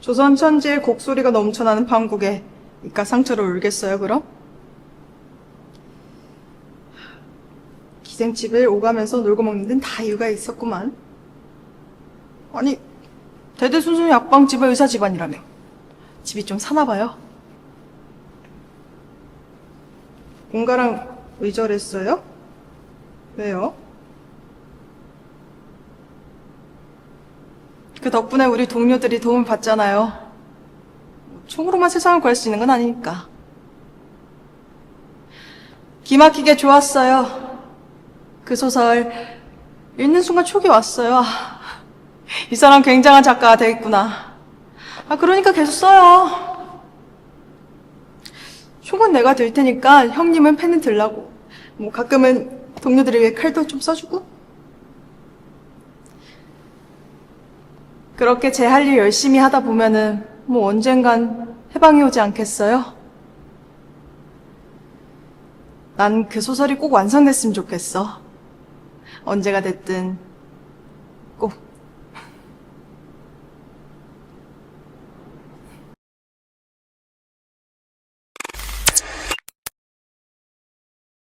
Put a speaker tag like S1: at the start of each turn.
S1: 조선 천지의 곡소리가 넘쳐나는 판국에 이깟 상처를 울겠어요, 그럼? 기생집을 오가면서 놀고 먹는 데는 다 이유가 있었구만. 아니, 대대순순 약방집의 의사 집안이라며. 집이 좀 사나봐요. 공가랑 의절했어요? 왜요? 그 덕분에 우리 동료들이 도움을 받잖아요. 뭐 총으로만 세상을 구할 수 있는 건 아니니까. 기막히게 좋았어요. 그 소설 읽는 순간 촉이 왔어요. 아, 이 사람 굉장한 작가가 되겠구나. 아 그러니까 계속 써요. 총은 내가 들 테니까 형님은 펜은 들라고. 뭐 가끔은 동료들을 위해 칼도 좀 써주고. 그렇게 제 할 일 열심히 하다 보면은 뭐 언젠간 해방이 오지 않겠어요? 난 그 소설이 꼭 완성됐으면 좋겠어. 언제가 됐든 꼭